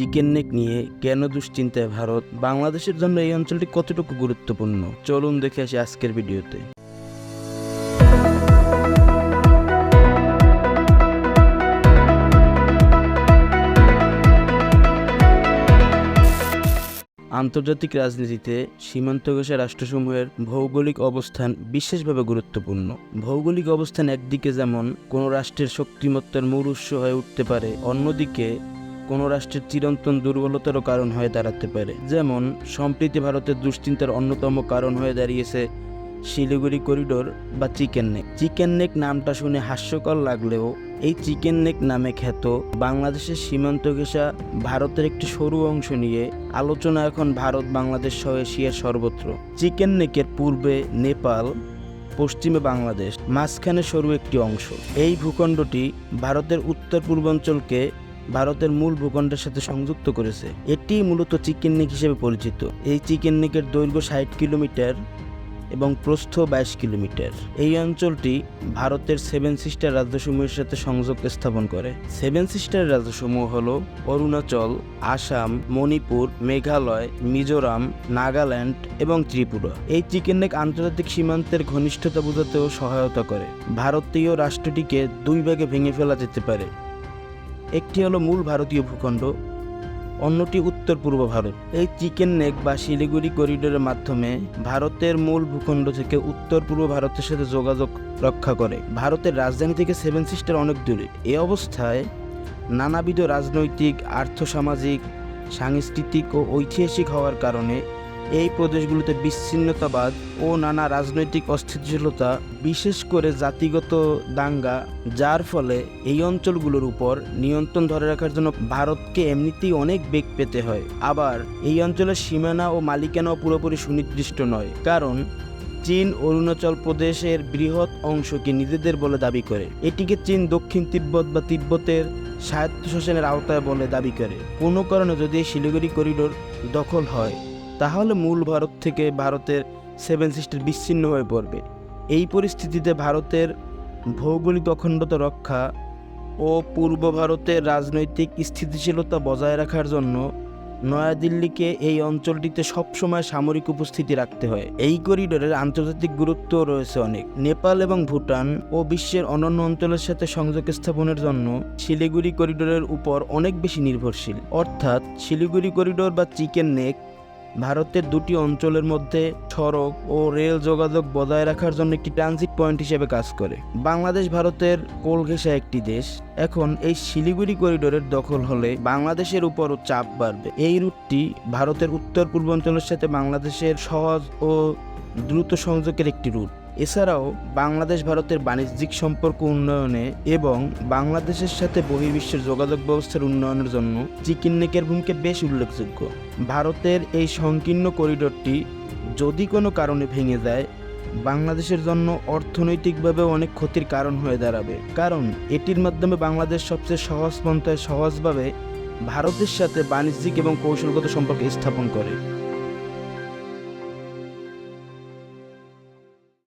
Chicken neck নিয়ে কেন দুশ্চিন্তায় ভারত? বাংলাদেশের জন্য এই অঞ্চলটি কতটুকু গুরুত্বপূর্ণ? চলুন দেখে আসি আজকের ভিডিওতে। আন্তর্জাতিক রাজনীতিতে সীমান্ত ঘেঁষা রাষ্ট্রসমূহের ভৌগোলিক অবস্থান বিশেষভাবে গুরুত্বপূর্ণ। ভৌগোলিক অবস্থান একদিকে যেমন কোনো রাষ্ট্রের শক্তিমত্তার মূল উৎস হয়ে উঠতে পারে, অন্যদিকে কোনো রাষ্ট্রের চিরন্তন দুর্বলতারও কারণ হয়ে দাঁড়াতে পারে। যেমন, সম্প্রীতি ভারতের দুশ্চিন্তার অন্যতম কারণ হয়ে দাঁড়িয়েছে শিলিগুড়ি করিডোর বা চিকেন নেক। চিকেন নেক নামটা শুনে হাস্যকর লাগলেও এই চিকেন নেক নামে খ্যাত বাংলাদেশের সীমান্ত ঘেঁষা ভারতের একটি সরু অংশ নিয়ে আলোচনা এখন ভারত, বাংলাদেশ সহ এশিয়ার সর্বত্র। চিকেন নেকের পূর্বে নেপাল, পশ্চিমে বাংলাদেশ, মাঝখানে সরু একটি অংশ। এই ভূখণ্ডটি ভারতের উত্তর পূর্বাঞ্চলকে ভারতের মূল ভূখণ্ডের সাথে সংযুক্ত করেছে। এটি মূলত চিকেন নেক হিসেবে পরিচিত। এই চিকেন নেকের দৈর্ঘ্য ষাট কিলোমিটার এবং প্রস্থ বাইশ কিলোমিটার। এই অঞ্চলটি ভারতের সেভেন সিস্টার রাজ্যসমূহের সাথে সংযোগ স্থাপন করে। সেভেন সিস্টার রাজ্যসমূহ হল অরুণাচল, আসাম, মণিপুর, মেঘালয়, মিজোরাম, নাগাল্যান্ড এবং ত্রিপুরা। এই চিকেন নেক আন্তর্জাতিক সীমান্তের ঘনিষ্ঠতা বোঝাতেও সহায়তা করে। ভারতীয় রাষ্ট্রটিকে দুই ভাগে ভেঙে ফেলা যেতে পারে। একটি হলো মূল ভারতীয় ভূখণ্ড, অন্যটি উত্তর পূর্ব ভারত। এই চিকেন নেক বা শিলিগুড়ি করিডোরের মাধ্যমে ভারতের মূল ভূখণ্ড থেকে উত্তর পূর্ব ভারতের সাথে যোগাযোগ রক্ষা করে। ভারতের রাজধানী থেকে সেভেন সিস্টার অনেক দূরে। এ অবস্থায় নানাবিধ রাজনৈতিক, আর্থসামাজিক, সাংস্কৃতিক ও ঐতিহাসিক হওয়ার কারণে এই প্রদেশগুলোতে বিচ্ছিন্নতাবাদ ও নানা রাজনৈতিক অস্থিতিশীলতা, বিশেষ করে জাতিগত দাঙ্গা, যার ফলে এই অঞ্চলগুলোর উপর নিয়ন্ত্রণ ধরে রাখার জন্য ভারতকে এমনিতেই অনেক বেগ পেতে হয়। আবার এই অঞ্চলের সীমানা ও মালিকানাও পুরোপুরি সুনির্দিষ্ট নয়, কারণ চীন অরুণাচল প্রদেশের বৃহৎ অংশকে নিজেদের বলে দাবি করে। এটিকে চীন দক্ষিণ তিব্বত বা তিব্বতের স্বায়ত্তশাসনের আওতায় বলে দাবি করে। কোনো কারণে যদি শিলিগুড়ি করিডোর দখল হয় তাহলে মূল ভারত থেকে ভারতের সেভেন সিস্টার বিচ্ছিন্ন হয়ে পড়বে। এই পরিস্থিতিতে ভারতের ভৌগোলিক অখণ্ডতা রক্ষা ও পূর্ব ভারতের রাজনৈতিক স্থিতিশীলতা বজায় রাখার জন্য নয়াদিল্লিকে এই অঞ্চলটিতে সবসময় সামরিক উপস্থিতি রাখতে হয়। এই করিডোরের আন্তর্জাতিক গুরুত্ব রয়েছে অনেক। নেপাল এবং ভুটান ও বিশ্বের অন্যান্য অঞ্চলের সাথে সংযোগ স্থাপনের জন্য শিলিগুড়ি করিডোরের উপর অনেক বেশি নির্ভরশীল। অর্থাৎ শিলিগুড়ি করিডোর বা চিকেন নেক ভারতের দুটি অঞ্চলের মধ্যে সড়ক ও রেল যোগাযোগ বজায় রাখার জন্য একটি ট্রানজিট পয়েন্ট হিসেবে কাজ করে। বাংলাদেশ ভারতের কোলঘেঁষা একটি দেশ। এখন এই শিলিগুড়ি করিডোরের দখল হলে বাংলাদেশের উপরও চাপ বাড়বে। এই রুটটি ভারতের উত্তর পূর্বাঞ্চলের সাথে বাংলাদেশের সহজ ও দ্রুত সংযোগের একটি রুট। এছাড়াও বাংলাদেশ ভারতের বাণিজ্যিক সম্পর্ক উন্নয়নে এবং বাংলাদেশের সাথে বহির্বিশ্বের যোগাযোগ ব্যবস্থার উন্নয়নের জন্য চিকেন নেকের ভূমিকা বেশ উল্লেখযোগ্য। ভারতের এই সংকীর্ণ করিডোরটি যদি কোনো কারণে ভেঙে যায়, বাংলাদেশের জন্য অর্থনৈতিকভাবে অনেক ক্ষতির কারণ হয়ে দাঁড়াবে। কারণ এটির মাধ্যমে বাংলাদেশ সবচেয়ে সহজ পন্থায় সহজভাবে ভারতের সাথে বাণিজ্যিক এবং কৌশলগত সম্পর্ক স্থাপন করে।